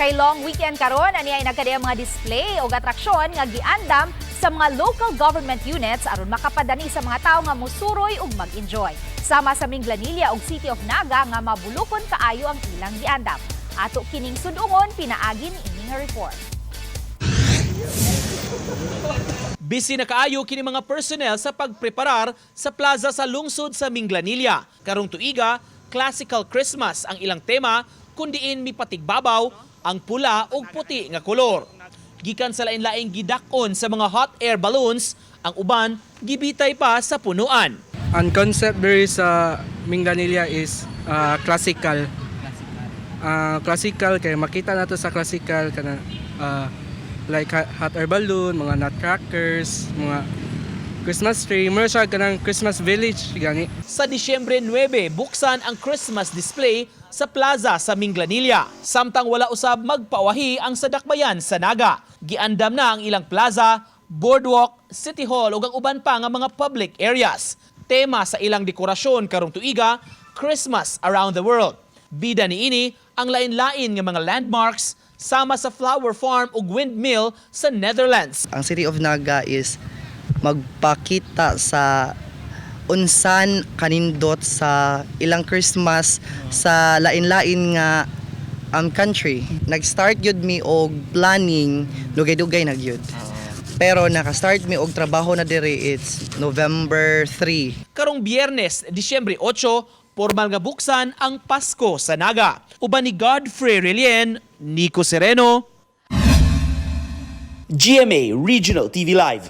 Kay long weekend karon ani ay nagkadiya mga display o atraksyon nga giandam sa mga local government units aron makapadani sa mga tao nga musuroy ug mag-enjoy. Sama sa Minglanilla ug City of Naga nga mabulukon kaayo ang ilang giandam. Ato kining sudungon pinaagi ni ining report. Busy na kaayo kini mga personnel sa pagpreparar sa plaza sa lungsod sa Minglanilla. Karong tuiga, classical Christmas ang ilang tema kundiin mi patigbabaw ang pula ug puti nga kolor. Gikan sa lain-laing gidakon sa mga hot air balloons, ang uban gibitay pa sa punuan. Ang concept very sa Minganilla is uh, classical. Uh, classical kay makita nato sa classical kana uh, like hot air balloon, mga nutcrackers, mga Christmas tree, meron siya kanang Christmas village gani. Sa Disyembre 9, buksan ang Christmas display sa plaza sa Minglanilla. Samtang wala usab magpawahi ang sadakbayan sa Naga. Giandam na ang ilang plaza, boardwalk, city hall ug ang uban pa nga mga public areas. Tema sa ilang dekorasyon karong tuiga, Christmas around the world. Bida niini ang lain-lain nga mga landmarks sama sa flower farm ug windmill sa Netherlands. ang City of Naga is magpakita sa unsan kanindot sa ilang Christmas sa lain-lain nga um, country. Nag-start yun mi og planning, dugay-dugay na gyud. Pero naka-start mi og trabaho na diri it's November 3. karong Biyernes, Disyembre 8, formal nga buksan ang Pasko sa Naga. Uban ni Godfrey Relien, Nico Sereno, GMA Regional TV Live.